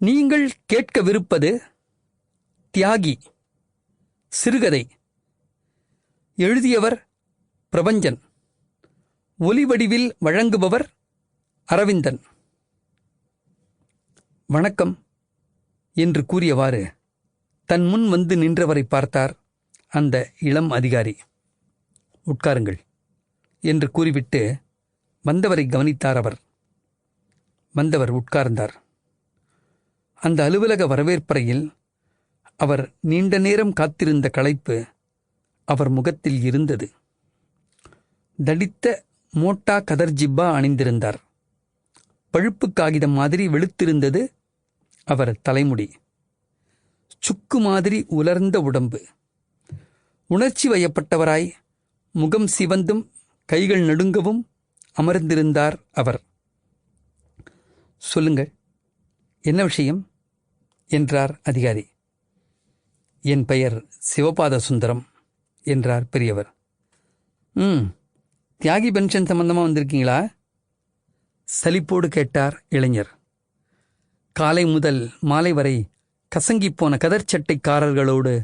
நீங்கள் கேட்கவிருப்பது தியாகி சிறுகதை. எழுதியவர் பிரபஞ்சன். ஒலிவடிவில் வழங்குபவர் அரவிந்தன். வணக்கம் என்று கூறியவாறு தன் முன் வந்து நின்றவரை பார்த்தார் அந்த இளம் அதிகாரி. உட்காருங்கள் என்று கூறிவிட்டு வந்தவரை கவனித்தார் அவர். வந்தவர் உட்கார்ந்தார். அந்த அலுவலக வரவேற்பறையில் அவர் நீண்ட நேரம் காத்திருந்த களைப்பு அவர் முகத்தில் இருந்தது. தடித்த மோட்டா கதர் ஜிப்பா அணிந்திருந்தார். பழுப்பு காகிதம் மாதிரி வெளுத்திருந்தது அவர் தலைமுடி. சுக்கு மாதிரி உலர்ந்த உடம்பு. உணர்ச்சி வயப்பட்டவராய் முகம் சிவந்தும் கைகள் நடுங்கவும் அமர்ந்திருந்தார் அவர். சொல்லுங்கள் என்ன விஷயம்? என்றார் அதிகாரி. என் பெயர் சிவபாத சுந்தரம் என்றார் பெரியவர். ம் தியாகி பென்ஷன் சம்பந்தமாக வந்திருக்கீங்களா? சலிப்போடு கேட்டார் இளைஞர். காலை முதல் மாலை வரை கசங்கிப்போன கதர் சட்டைக்காரர்களோடு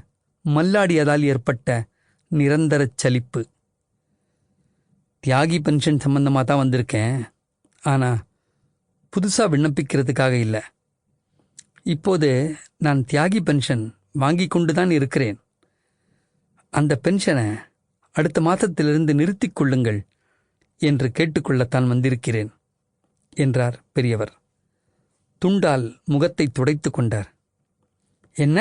மல்லாடியதால் ஏற்பட்ட நிரந்தர சலிப்பு. தியாகி பென்ஷன் சம்பந்தமாக தான் வந்திருக்கேன். ஆனால் புதுசாக விண்ணப்பிக்கிறதுக்காக இல்லை. இப்போது நான் தியாகி பென்ஷன் வாங்கி கொண்டு தான் இருக்கிறேன் அந்த பென்ஷனை அடுத்த மாதத்திலிருந்து நிறுத்திக் கொள்ளுங்கள் என்று கேட்டுக்கொள்ளத்தான் வந்திருக்கிறேன் என்றார் பெரியவர் துண்டால் முகத்தை துடைத்து கொண்டார் என்ன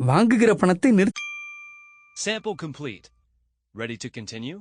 வாங்குகிற பணத்தை நிறுத்தி Sample complete. Ready to continue?